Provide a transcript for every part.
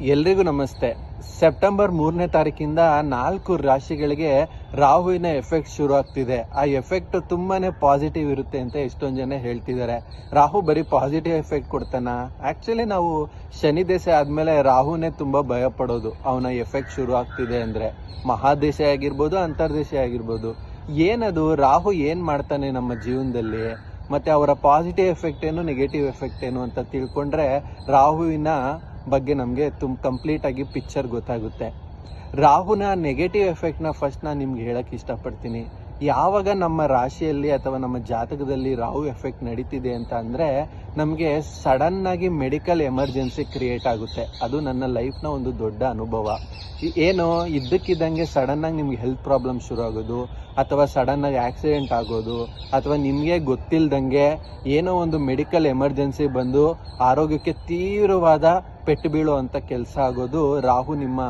ಎಲ್ರಿಗೂ ನಮಸ್ತೆ. ಸೆಪ್ಟೆಂಬರ್ ಮೂರನೇ ತಾರೀಕಿಂದ ನಾಲ್ಕು ರಾಶಿಗಳಿಗೆ ರಾಹುವಿನ ಎಫೆಕ್ಟ್ ಶುರು ಆಗ್ತಿದೆ ಆ ಎಫೆಕ್ಟ್ ತುಂಬಾನೇ ಪಾಸಿಟಿವ್ ಇರುತ್ತೆ ಅಂತ ಎಷ್ಟೊಂದು ಜನ ಹೇಳ್ತಿದ್ದಾರೆ. ರಾಹು ಬರೀ ಪಾಸಿಟಿವ್ ಎಫೆಕ್ಟ್ ಕೊಡ್ತಾನ? ಆಕ್ಚುಲಿ ನಾವು ಶನಿ ದೇಶ ಆದ್ಮೇಲೆ ರಾಹುನೇ ತುಂಬಾ ಭಯ ಪಡೋದು ಅವನ ಎಫೆಕ್ಟ್ ಶುರು ಆಗ್ತಿದೆ ಅಂದ್ರೆ. ಮಹಾದೇಶ ಆಗಿರ್ಬೋದು ಅಂತರ್ದೇಶ ಆಗಿರ್ಬೋದು. ಏನದು? ರಾಹು ಏನ್ ಮಾಡ್ತಾನೆ ನಮ್ಮ ಜೀವನದಲ್ಲಿ? ಮತ್ತೆ ಅವರ ಪಾಸಿಟಿವ್ ಎಫೆಕ್ಟ್ ಏನು, ನೆಗೆಟಿವ್ ಎಫೆಕ್ಟ್ ಏನು ಅಂತ ತಿಳ್ಕೊಂಡ್ರೆ ರಾಹುವಿನ ಬಗ್ಗೆ ನಮಗೆ ತುಂಬ ಕಂಪ್ಲೀಟಾಗಿ ಪಿಕ್ಚರ್ ಗೊತ್ತಾಗುತ್ತೆ. ರಾಹುನ ನೆಗೆಟಿವ್ ಎಫೆಕ್ಟ್ನ ಫಸ್ಟ್ ನಾನು ನಿಮ್ಗೆ ಹೇಳಕ್ಕೆ ಇಷ್ಟಪಡ್ತೀನಿ. ಯಾವಾಗ ನಮ್ಮ ರಾಶಿಯಲ್ಲಿ ಅಥವಾ ನಮ್ಮ ಜಾತಕದಲ್ಲಿ ರಾಹು ಎಫೆಕ್ಟ್ ನಡೀತಿದೆ ಅಂತ ಅಂದರೆ ನಮಗೆ ಆಗಿ ಮೆಡಿಕಲ್ ಎಮರ್ಜೆನ್ಸಿ ಕ್ರಿಯೇಟ್ ಆಗುತ್ತೆ. ಅದು ನನ್ನ ಲೈಫ್ನ ಒಂದು ದೊಡ್ಡ ಅನುಭವ. ಏನು ಇದ್ದಕ್ಕಿದ್ದಂಗೆ ಸಡನ್ ಆಗಿ ನಿಮ್ಗೆ ಹೆಲ್ತ್ ಪ್ರಾಬ್ಲಮ್ ಶುರು ಆಗೋದು, ಅಥವಾ ಸಡನ್ ಆಗಿ ಆಕ್ಸಿಡೆಂಟ್ ಆಗೋದು, ಅಥವಾ ನಿಮಗೆ ಗೊತ್ತಿಲ್ದಂಗೆ ಏನೋ ಒಂದು ಮೆಡಿಕಲ್ ಎಮರ್ಜೆನ್ಸಿ ಬಂದು ಆರೋಗ್ಯಕ್ಕೆ ತೀವ್ರವಾದ ಪೆಟ್ಟು ಬೀಳುವಂತ ಕೆಲಸ ಆಗೋದು ರಾಹು ನಿಮ್ಮ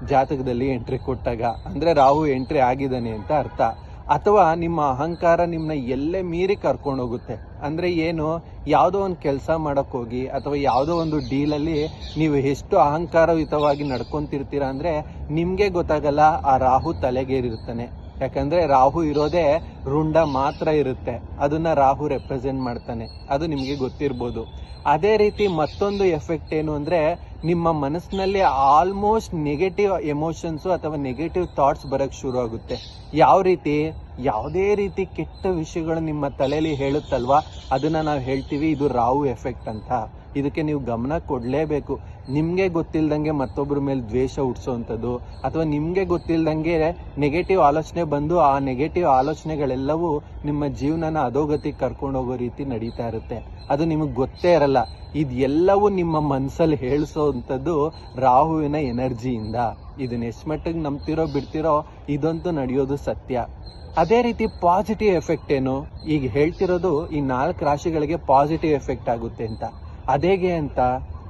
ಜಾತಕದಲ್ಲಿ ಎಂಟ್ರಿ ಕೊಟ್ಟಾಗ. ಅಂದ್ರೆ ರಾಹು ಎಂಟ್ರಿ ಆಗಿದ್ದಾನೆ ಅಂತ ಅರ್ಥ. ಅಥವಾ ನಿಮ್ಮ ಅಹಂಕಾರ ನಿಮ್ಮನ್ನ ಎಲ್ಲೇ ಮೀರಿ ಕರ್ಕೊಂಡು ಹೋಗುತ್ತೆ. ಅಂದ್ರೆ ಏನು? ಯಾವುದೋ ಒಂದು ಕೆಲಸ ಮಾಡೋಕ್ಕೋಗಿ ಅಥವಾ ಯಾವುದೋ ಒಂದು ಡೀಲಲ್ಲಿ ನೀವು ಎಷ್ಟು ಅಹಂಕಾರಯುತವಾಗಿ ನಡ್ಕೊತಿರ್ತೀರ ಅಂದರೆ ನಿಮಗೆ ಗೊತ್ತಾಗಲ್ಲ, ಆ ರಾಹು ತಲೆಗೇರಿರ್ತಾನೆ. ಯಾಕಂದ್ರೆ ರಾಹು ಇರೋದೇ ರುಂಡ ಮಾತ್ರ ಇರುತ್ತೆ. ಅದನ್ನ ರಾಹು ರೆಪ್ರೆಸೆಂಟ್ ಮಾಡ್ತಾನೆ. ಅದು ನಿಮಗೆ ಗೊತ್ತಿರ್ಬೋದು. ಅದೇ ರೀತಿ ಮತ್ತೊಂದು ಎಫೆಕ್ಟ್ ಏನು ಅಂದ್ರೆ ನಿಮ್ಮ ಮನಸ್ಸಿನಲ್ಲಿ ಆಲ್ಮೋಸ್ಟ್ ನೆಗೆಟಿವ್ ಎಮೋಷನ್ಸ್ ಅಥವಾ ನೆಗೆಟಿವ್ ಥಾಟ್ಸ್ ಬರಕ್ ಶುರು ಆಗುತ್ತೆ ಯಾವ ರೀತಿ? ಯಾವುದೇ ರೀತಿ ಕೆಟ್ಟ ವಿಷಯಗಳು ನಿಮ್ಮ ತಲೆಯಲ್ಲಿ ಹೇಳುತ್ತಲ್ವಾ? ಅದನ್ನ ನಾವು ಹೇಳ್ತೀವಿ, ಇದು ರಾಹು ಎಫೆಕ್ಟ್ ಅಂತ. ಇದಕ್ಕೆ ನೀವು ಗಮನ ಕೊಡಲೇಬೇಕು. ನಿಮಗೆ ಗೊತ್ತಿಲ್ಲದಂಗೆ ಮತ್ತೊಬ್ಬರ ಮೇಲೆ ದ್ವೇಷ ಹುಟ್ಟಿಸೋವಂಥದ್ದು ಅಥವಾ ನಿಮಗೆ ಗೊತ್ತಿಲ್ಲದಂಗೆ ನೆಗೆಟಿವ್ ಆಲೋಚನೆ ಬಂದು ಆ ನೆಗೆಟಿವ್ ಆಲೋಚನೆಗಳೆಲ್ಲವೂ ನಿಮ್ಮ ಜೀವನನ ಅಧೋಗತಿಗೆ ಕರ್ಕೊಂಡು ಹೋಗೋ ರೀತಿ ನಡೀತಾ ಇರುತ್ತೆ. ಅದು ನಿಮಗೆ ಗೊತ್ತೇ ಇರಲ್ಲ. ಇದೆಲ್ಲವೂ ನಿಮ್ಮ ಮನಸ್ಸಲ್ಲಿ ಹೇಳಿಸೋವಂಥದ್ದು ರಾಹುವಿನ ಎನರ್ಜಿಯಿಂದ. ಇದನ್ನ ಎಷ್ಟು ಮಟ್ಟಿಗೆ ನಂಬ್ತಿರೋ ಬಿಡ್ತಿರೋ ಇದಂತೂ ನಡೆಯೋದು ಸತ್ಯ. ಅದೇ ರೀತಿ ಪಾಸಿಟಿವ್ ಎಫೆಕ್ಟ್ ಏನು? ಈಗ ಹೇಳ್ತಿರೋದು ಈ ನಾಲ್ಕು ರಾಶಿಗಳಿಗೆ ಪಾಸಿಟಿವ್ ಎಫೆಕ್ಟ್ ಆಗುತ್ತೆ ಅಂತ. ಅದೇಗೆ ಅಂತ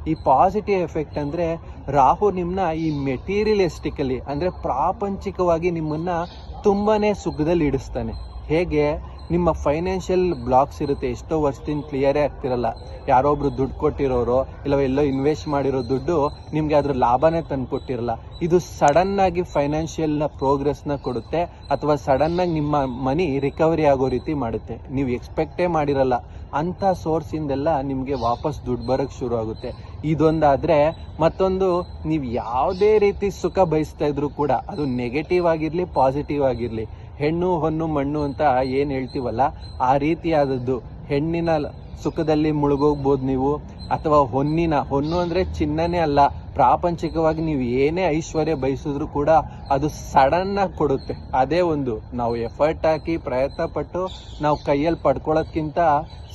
ಈ ಪಾಸಿಟಿವ್ ಎಫೆಕ್ಟ್ ಅಂದರೆ ರಾಹು ನಿಮ್ಮನ್ನ ಈ ಮೆಟೀರಿಯಲಿಸ್ಟಿಕಲಿ ಅಂದರೆ ಪ್ರಾಪಂಚಿಕವಾಗಿ ನಿಮ್ಮನ್ನು ತುಂಬಾ ಸುಖದಲ್ಲಿ ಇಡಿಸ್ತಾನೆ. ಹೇಗೆ? ನಿಮ್ಮ ಫೈನಾನ್ಷಿಯಲ್ ಬ್ಲಾಕ್ಸ್ ಇರುತ್ತೆ. ಎಷ್ಟೋ ವರ್ಷದಿಂದ ಕ್ಲಿಯರೇ ಆಗ್ತಿರಲ್ಲ. ಯಾರೋ ಒಬ್ರು ದುಡ್ಡು ಕೊಟ್ಟಿರೋರು ಇಲ್ಲ ಎಲ್ಲೋ ಇನ್ವೆಸ್ಟ್ ಮಾಡಿರೋ ದುಡ್ಡು ನಿಮಗೆ ಅದ್ರ ಲಾಭನೇ ತಂದು ಕೊಟ್ಟಿರಲ್ಲ. ಇದು ಸಡನ್ನಾಗಿ ಫೈನಾನ್ಷಿಯಲ್ನ ಪ್ರೋಗ್ರೆಸ್ನ ಕೊಡುತ್ತೆ, ಅಥವಾ ಸಡನ್ನಾಗಿ ನಿಮ್ಮ ಮನಿ ರಿಕವರಿ ಆಗೋ ರೀತಿ ಮಾಡುತ್ತೆ. ನೀವು ಎಕ್ಸ್ಪೆಕ್ಟೇ ಮಾಡಿರಲ್ಲ. ಅಂತ ಸೋರ್ಸ್ ಇಂದೆಲ್ಲ ನಿಮ್ಗೆ ವಾಪಸ್ ದುಡ್ಡು ಬರಕ್ ಶುರು ಆಗುತ್ತೆ. ಇದೊಂದಾದ್ರೆ ಮತ್ತೊಂದು, ನೀವು ಯಾವುದೇ ರೀತಿ ಸುಖ ಬಯಸ್ತಾ ಇದ್ರು ಕೂಡ ಅದು ನೆಗೆಟಿವ್ ಆಗಿರ್ಲಿ ಪಾಸಿಟಿವ್ ಆಗಿರ್ಲಿ, ಹೆಣ್ಣು ಹೊನ್ನು ಮಣ್ಣು ಅಂತ ಏನ್ ಹೇಳ್ತೀವಲ್ಲ, ಆ ರೀತಿಯಾದದ್ದು ಹೆಣ್ಣಿನ ಸುಖದಲ್ಲಿ ಮುಳುಗೋಗ್ಬೋದು ನೀವು, ಅಥವಾ ಹೊನ್ನಿನ, ಹೊನ್ನು ಅಂದ್ರೆ ಚಿನ್ನನೇ ಅಲ್ಲ, ಪ್ರಾಪಂಚಿಕವಾಗಿ ನೀವು ಏನೇ ಐಶ್ವರ್ಯ ಬಯಸಿದ್ರು ಕೂಡ ಅದು ಸಡನ್ ಆಗಿ ಕೊಡುತ್ತೆ. ಅದೇ ಒಂದು, ನಾವು ಎಫರ್ಟ್ ಹಾಕಿ ಪ್ರಯತ್ನ ಪಟ್ಟು ನಾವು ಕೈಯಲ್ಲಿ ಪಡ್ಕೊಳ್ಳೋದ್ಕಿಂತ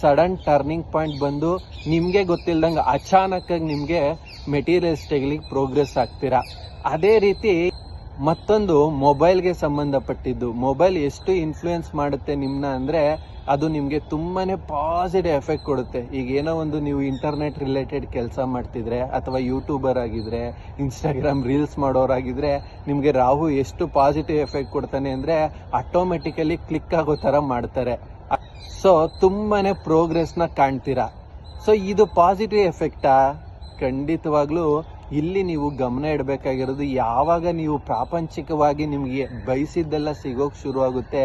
ಸಡನ್ ಟರ್ನಿಂಗ್ ಪಾಯಿಂಟ್ ಬಂದು ನಿಮಗೆ ಗೊತ್ತಿಲ್ದಂಗೆ ಅಚಾನಕ್ ನಿಮಗೆ ಮೆಟೀರಿಯಲ್ಸ್ ತೆಗಲಿಕ್ಕೆ ಪ್ರೋಗ್ರೆಸ್ ಆಗ್ತೀರಾ? ಅದೇ ರೀತಿ ಮತ್ತೊಂದು ಮೊಬೈಲ್ಗೆ ಸಂಬಂಧಪಟ್ಟಿದ್ದು. ಮೊಬೈಲ್ ಎಷ್ಟು ಇನ್ಫ್ಲೂಯೆನ್ಸ್ ಮಾಡುತ್ತೆ ನಿಮ್ಮನ್ನ ಅಂದರೆ ಅದು ನಿಮಗೆ ತುಂಬಾನೇ ಪಾಸಿಟಿವ್ ಎಫೆಕ್ಟ್ ಕೊಡುತ್ತೆ. ಈಗ ಏನೋ ಒಂದು ನೀವು ಇಂಟರ್ನೆಟ್ ರಿಲೇಟೆಡ್ ಕೆಲಸ ಮಾಡ್ತಿದ್ರೆ ಅಥವಾ ಯೂಟ್ಯೂಬರ್ ಆಗಿದ್ರೆ ಇನ್ಸ್ಟಾಗ್ರಾಮ್ ರೀಲ್ಸ್ ಮಾಡೋರಾಗಿದ್ರೆ ನಿಮಗೆ ರಾಹು ಎಷ್ಟು ಪಾಸಿಟಿವ್ ಎಫೆಕ್ಟ್ ಕೊಡ್ತಾನೆ ಅಂದ್ರೆ ಆಟೋಮೆಟಿಕಲಿ ಕ್ಲಿಕ್ ಆಗೋ ತರ ಮಾಡ್ತಾರೆ. ಸೊ ತುಂಬಾನೇ ಪ್ರೋಗ್ರೆಸ್ನ ಕಾಣ್ತೀರಾ? ಸೊ ಇದು ಪಾಸಿಟಿವ್ ಎಫೆಕ್ಟಾ ಖಂಡಿತವಾಗ್ಲೂ, ಇಲ್ಲಿ ನೀವು ಗಮನ ಇಡಬೇಕಾಗಿರೋದು ಯಾವಾಗ ನೀವು ಪ್ರಾಪಂಚಿಕವಾಗಿ ನಿಮಗೆ ಬಯಸಿದ್ದೆಲ್ಲ ಸಿಗೋಕೆ ಶುರು ಆಗುತ್ತೆ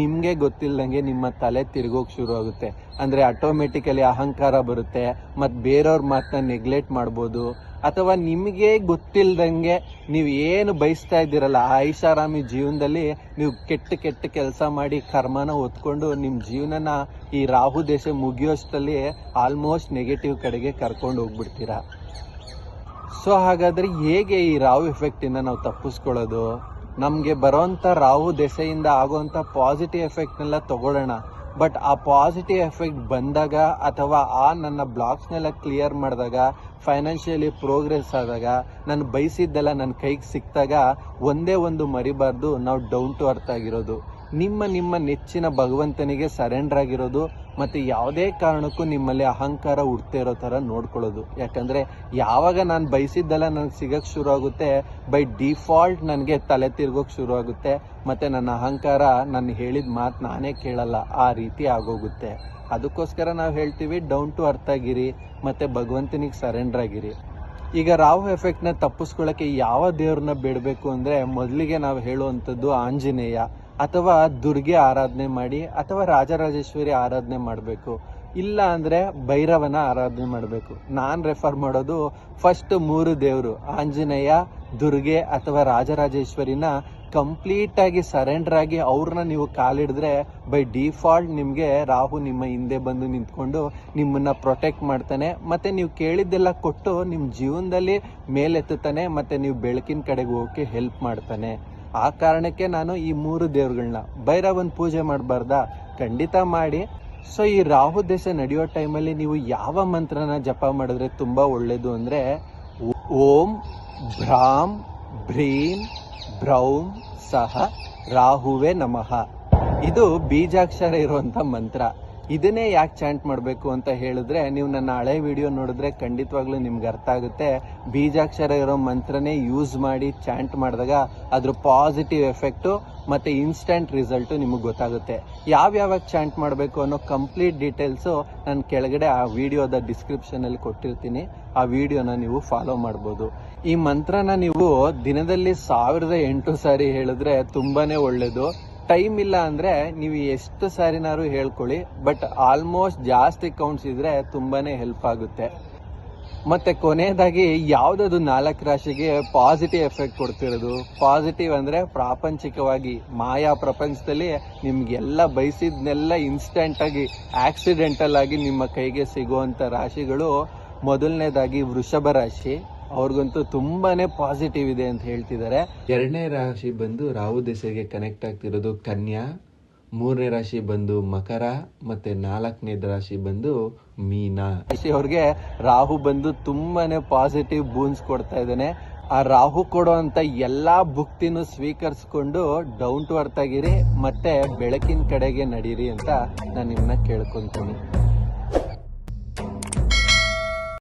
ನಿಮಗೆ ಗೊತ್ತಿಲ್ಲದಂಗೆ ನಿಮ್ಮ ತಲೆ ತಿರುಗೋಕೆ ಶುರು ಆಗುತ್ತೆ ಅಂದ್ರೆ ಆಟೋಮೆಟಿಕಲಿ ಅಹಂಕಾರ ಬರುತ್ತೆ ಮತ್ತು ಬೇರೆಯವ್ರ ಮಾತನ್ನ ನೆಗ್ಲೆಕ್ಟ್ ಮಾಡ್ಬೋದು. ಅಥವಾ ನಿಮಗೆ ಗೊತ್ತಿಲ್ದಂಗೆ ನೀವು ಏನು ಬಯಸ್ತಾ ಇದ್ದೀರಲ್ಲ, ಆ ಐಷಾರಾಮಿ ಜೀವನದಲ್ಲಿ ನೀವು ಕೆಟ್ಟ ಕೆಟ್ಟ ಕೆಲಸ ಮಾಡಿ ಕರ್ಮನ ಹೊತ್ಕೊಂಡು ನಿಮ್ಮ ಜೀವನನ ಈ ರಾಹು ದೇಶ ಮುಗಿಯೋಷ್ಟರಲ್ಲಿ ಆಲ್ಮೋಸ್ಟ್ ನೆಗೆಟಿವ್ ಕಡೆಗೆ ಕರ್ಕೊಂಡು ಹೋಗ್ಬಿಡ್ತೀರಾ? ಸೊ ಹಾಗಾದರೆ ಹೇಗೆ ಈ ರಾಹು ಎಫೆಕ್ಟಿಂದ ನಾವು ತಪ್ಪಿಸ್ಕೊಳ್ಳೋದು? ನಮಗೆ ಬರೋಂಥ ರಾಹು ದೆಸೆಯಿಂದ ಆಗೋಂತ ಪಾಸಿಟಿವ್ ಎಫೆಕ್ಟ್ನೆಲ್ಲ ತಗೊಳ್ಳೋಣ. ಬಟ್ ಆ ಪಾಸಿಟಿವ್ ಎಫೆಕ್ಟ್ ಬಂದಾಗ ಅಥವಾ ಆ ನನ್ನ ಬ್ಲಾಕ್ಸ್ನೆಲ್ಲ ಕ್ಲಿಯರ್ ಮಾಡಿದಾಗ ಫೈನಾನ್ಷಿಯಲಿ ಪ್ರೋಗ್ರೆಸ್ ಆದಾಗ, ನಾನು ಬಯಸಿದ್ದೆಲ್ಲ ನನ್ನ ಕೈಗೆ ಸಿಕ್ಕಿದಾಗ ಒಂದೇ ಒಂದು ಮರಿಬಾರ್ದು, ನಾವು ಡೌನ್ ಟು ಅರ್ಥ ಆಗಿರೋದು. ನಿಮ್ಮ ನಿಮ್ಮ ನೆಚ್ಚಿನ ಭಗವಂತನಿಗೆ ಸರೆಂಡರ್ ಆಗಿರೋದು ಮತ್ತೆ ಯಾವುದೇ ಕಾರಣಕ್ಕೂ ನಿಮ್ಮಲ್ಲಿ ಅಹಂಕಾರ ಹುಡ್ತಾ ಇರೋ ತರ ನೋಡ್ಕೊಳ್ಳೋದು. ಯಾಕಂದ್ರೆ ಯಾವಾಗ ನಾನು ಬಯಸಿದ್ದೆಲ್ಲ ನನಗೆ ಸಿಗೋಕ್ಕೆ ಶುರು ಆಗುತ್ತೆ ಬೈ ಡಿಫಾಲ್ಟ್ ನನಗೆ ತಲೆ ತಿರ್ಗೋಕ್ ಶುರು ಆಗುತ್ತೆ ಮತ್ತೆ ನನ್ನ ಅಹಂಕಾರ ನಾನು ಹೇಳಿದ ಮಾತು ನಾನೇ ಕೇಳಲ್ಲ, ಆ ರೀತಿ ಆಗೋಗುತ್ತೆ. ಅದಕ್ಕೋಸ್ಕರ ನಾವು ಹೇಳ್ತೀವಿ ಡೌನ್ ಟು ಅರ್ಥ ಆಗಿರಿ, ಮತ್ತೆ ಭಗವಂತನಿಗೆ ಸರೆಂಡರ್ ಆಗಿರಿ. ಈಗ ರಾವ್ ಎಫೆಕ್ಟ್ನ ತಪ್ಪಿಸ್ಕೊಳ್ಳಕ್ಕೆ ಯಾವ ದೇವ್ರನ್ನ ಬಿಡಬೇಕು ಅಂದರೆ ಮೊದಲಿಗೆ ನಾವು ಹೇಳುವಂಥದ್ದು ಆಂಜನೇಯ. ಅಥವಾ ದುರ್ಗೆ ಆರಾಧನೆ ಮಾಡಿ ಅಥವಾ ರಾಜರಾಜೇಶ್ವರಿ ಆರಾಧನೆ ಮಾಡಬೇಕು. ಇಲ್ಲ ಅಂದರೆ ಭೈರವನ ಆರಾಧನೆ ಮಾಡಬೇಕು. ನಾನು ರೆಫರ್ ಮಾಡೋದು ಫಸ್ಟ್ ಮೂರು ದೇವರು, ಆಂಜನೇಯ, ದುರ್ಗೆ ಅಥವಾ ರಾಜರಾಜೇಶ್ವರಿನ ಕಂಪ್ಲೀಟಾಗಿ ಸರೆಂಡರ್ ಆಗಿ ಅವ್ರನ್ನ ನೀವು ಕಾಲಿಡಿದ್ರೆ ಬೈ ಡಿಫಾಲ್ಟ್ ನಿಮಗೆ ರಾಹು ನಿಮ್ಮ ಹಿಂದೆ ಬಂದು ನಿಂತ್ಕೊಂಡು ನಿಮ್ಮನ್ನು ಪ್ರೊಟೆಕ್ಟ್ ಮಾಡ್ತಾನೆ. ಮತ್ತು ನೀವು ಕೇಳಿದ್ದೆಲ್ಲ ಕೊಟ್ಟು ನಿಮ್ಮ ಜೀವನದಲ್ಲಿ ಮೇಲೆತ್ತುತ್ತಾನೆ, ಮತ್ತು ನೀವು ಬೆಳಕಿನ ಕಡೆಗೆ ಹೋಗೋಕ್ಕೆ ಹೆಲ್ಪ್ ಮಾಡ್ತಾನೆ. ಆ ಕಾರಣಕ್ಕೆ ನಾನು ಈ ಮೂರು ದೇವ್ರುಗಳನ್ನ ಭೈರವನ್ ಪೂಜೆ ಮಾಡಬಾರ್ದಾ? ಖಂಡಿತ ಮಾಡಿ. ಸೊ ಈ ರಾಹು ದೇಶ ನಡೆಯೋ ಟೈಮಲ್ಲಿ ನೀವು ಯಾವ ಮಂತ್ರನ ಜಪ ಮಾಡಿದ್ರೆ ತುಂಬ ಒಳ್ಳೆಯದು ಅಂದರೆ, ಓಂ ಭ್ರಾಂ ಭ್ರೀಂ ಭ್ರೌಂ ಸಹ ರಾಹುವೆ ನಮಃ. ಇದು ಬೀಜಾಕ್ಷರ ಇರುವಂಥ ಮಂತ್ರ. ಇದನ್ನೇ ಯಾಕೆ ಚಾಂಟ್ ಮಾಡಬೇಕು ಅಂತ ಹೇಳಿದ್ರೆ, ನೀವು ನನ್ನ ಹಳೆ ವಿಡಿಯೋ ನೋಡಿದ್ರೆ ಖಂಡಿತವಾಗ್ಲೂ ನಿಮ್ಗೆ ಅರ್ಥ ಆಗುತ್ತೆ. ಬೀಜಾಕ್ಷರ ಇರೋ ಮಂತ್ರನೇ ಯೂಸ್ ಮಾಡಿ ಚಾಂಟ್ ಮಾಡಿದಾಗ ಅದ್ರ ಪಾಸಿಟಿವ್ ಎಫೆಕ್ಟು ಮತ್ತೆ ಇನ್ಸ್ಟೆಂಟ್ ರಿಸಲ್ಟು ನಿಮಗೆ ಗೊತ್ತಾಗುತ್ತೆ. ಯಾವ್ಯಾವಾಗ ಚಾಂಟ್ ಮಾಡಬೇಕು ಅನ್ನೋ ಕಂಪ್ಲೀಟ್ ಡೀಟೇಲ್ಸು ನಾನು ಕೆಳಗಡೆ ಆ ವಿಡಿಯೋದ ಡಿಸ್ಕ್ರಿಪ್ಷನಲ್ಲಿ ಕೊಟ್ಟಿರ್ತೀನಿ. ಆ ವಿಡಿಯೋನ ನೀವು ಫಾಲೋ ಮಾಡ್ಬೋದು. ಈ ಮಂತ್ರನ ನೀವು ದಿನದಲ್ಲಿ ಸಾವಿರದ ಎಂಟು ಸಾರಿ ಹೇಳಿದ್ರೆ ತುಂಬಾನೇ ಒಳ್ಳೇದು. ಟೈಮ್ ಇಲ್ಲ ಅಂದ್ರೆ ನೀವು ಎಷ್ಟು ಸಾರಿನಾರು ಹೇಳ್ಕೊಳ್ಳಿ, ಬಟ್ ಆಲ್ಮೋಸ್ಟ್ ಜಾಸ್ತಿ ಕೌಂಟ್ಸ್ ಇದ್ರೆ ತುಂಬಾನೇ ಹೆಲ್ಪ್ ಆಗುತ್ತೆ. ಮತ್ತೆ ಕೊನೆಯದಾಗಿ ಯಾವ್ದದು ನಾಲ್ಕು ರಾಶಿಗೆ ಪಾಸಿಟಿವ್ ಎಫೆಕ್ಟ್ ಕೊಡ್ತಿರೋದು? ಪಾಸಿಟಿವ್ ಅಂದ್ರೆ ಪ್ರಾಪಂಚಿಕವಾಗಿ ಮಾಯಾ ಪ್ರಪಂಚದಲ್ಲಿ ನಿಮ್ಗೆಲ್ಲ ಬಯಸಿದ್ನೆಲ್ಲ ಇನ್ಸ್ಟೆಂಟ್ ಆಗಿ ಆಕ್ಸಿಡೆಂಟಲ್ ಆಗಿ ನಿಮ್ಮ ಕೈಗೆ ಸಿಗುವಂತ ರಾಶಿಗಳು ಮೊದಲನೇದಾಗಿ ವೃಷಭ ರಾಶಿ. ಅವ್ರಿಗಂತೂ ತುಂಬಾನೇ ಪಾಸಿಟಿವ್ ಇದೆ ಅಂತ ಹೇಳ್ತಿದ್ದಾರೆ. ಎರಡನೇ ರಾಶಿ ಬಂದು ರಾಹು ದೆಸೆಗೆ ಕನೆಕ್ಟ್ ಆಗ್ತಿರೋದು ಕನ್ಯಾ ಮೂರನೇ ರಾಶಿ ಬಂದು ಮಕರ ಮತ್ತೆ ನಾಲ್ಕನೇ ರಾಶಿ ಬಂದು ಮೀನಾ. ರಾಶಿ ಅವ್ರಿಗೆ ರಾಹು ಬಂದು ತುಂಬಾನೇ ಪಾಸಿಟಿವ್ ಬೂನ್ಸ್ ಕೊಡ್ತಾ ಇದ್ದಾನೆ. ಆ ರಾಹು ಕೊಡುವಂತ ಎಲ್ಲಾ ಭುಕ್ತಿನೂ ಸ್ವೀಕರಿಸ್ಕೊಂಡು ಡೌನ್ ಟು ಅರ್ತ್ ಆಗಿರಿ ಮತ್ತೆ ಬೆಳಕಿನ ಕಡೆಗೆ ನಡೀರಿ ಅಂತ ನಾನು ನಿಮ್ಮನ್ನ ಕೇಳ್ಕೊಂತೀನಿ.